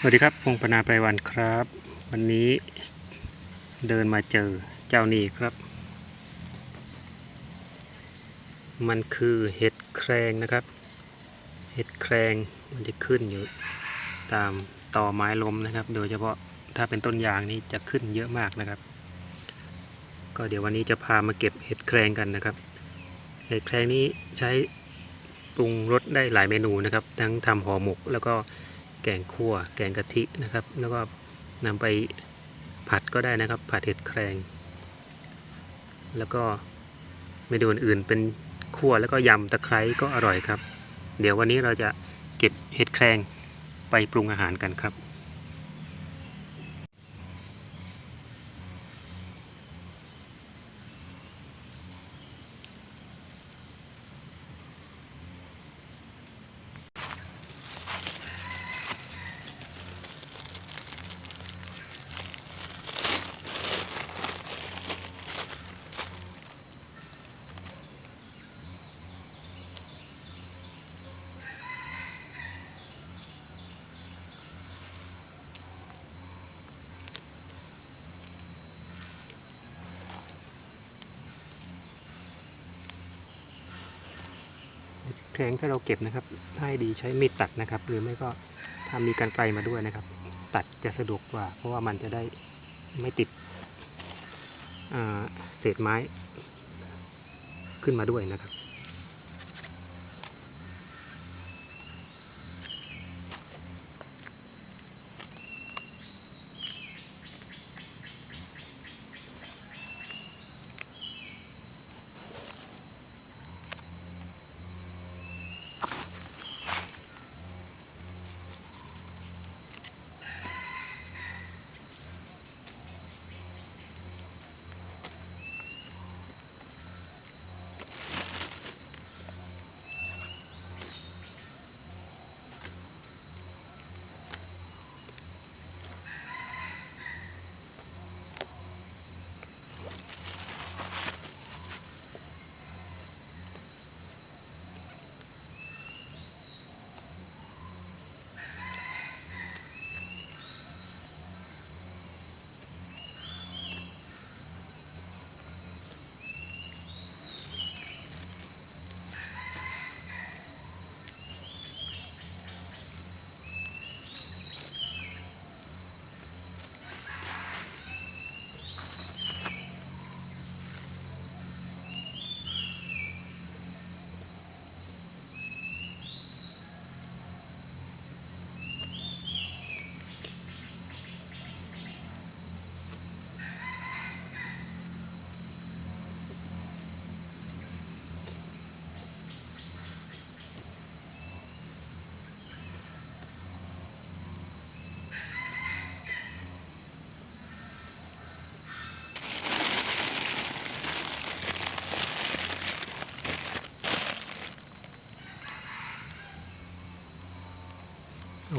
สวัสดีครับพงปนาไพรวันครับ วันนี้เดินมาเจอเจ้านี่ครับ มันคือเห็ดแครงนะครับ เห็ดแครงมันจะขึ้นอยู่ตามต่อไม้ล้มนะครับ โดยเฉพาะถ้าเป็นต้นยางนี่จะขึ้นเยอะมากนะครับ ก็เดี๋ยววันนี้จะพามาเก็บเห็ดแครงกันนะครับ เห็ดแครงนี้ใช้ปรุงรสได้หลายเมนูนะครับ ทั้งทำห่อหมกแล้วก็ แกงคั่ว แกงกะทินะครับ แล้วก็นำไปผัดก็ได้นะครับ ผัดเห็ดแครง แล้วก็เมนูอื่นๆเป็นคั่วแล้วก็ยำตะไคร้ก็อร่อยครับ เดี๋ยววันนี้เราจะเก็บเห็ดแครงไปปรุงอาหารกันครับ แทงถ้าเราเก็บนะครับถ้าให้ดีใช้มีดตัดนะครับ หรือไม่ก็ถ้ามีกันไกลมาด้วยนะครับ ตัดจะสะดวกกว่า เพราะว่ามันจะได้ไม่ติดเศษไม้ขึ้นมาด้วยนะครับ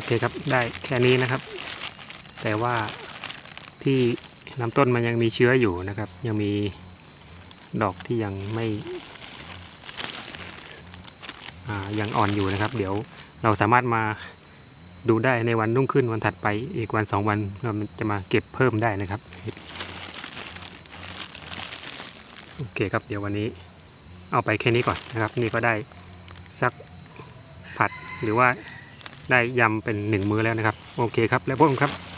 อเคครับได้แค่นี้นะครับ แต่ว่าที่ลำต้นมันยังมีเชื้ออยู่นะครับ ยังมีดอกที่ยังไม่ยังอ่อนอยู่นะครับ เดี๋ยวเราสามารถมาดูได้ในวันรุ่งขึ้นวันถัดไปอีกวันสองวันเราจะมาเก็บเพิ่มได้นะครับโอเคครับเดี๋ยววันนี้เอาไปแค่นี้ก่อนนะครับ นี่ก็ได้สักผัดหรือว่า ได้ยำเป็นหนึ่งมื้อแล้วนะครับ โอเคครับ แล้วพบกันครับ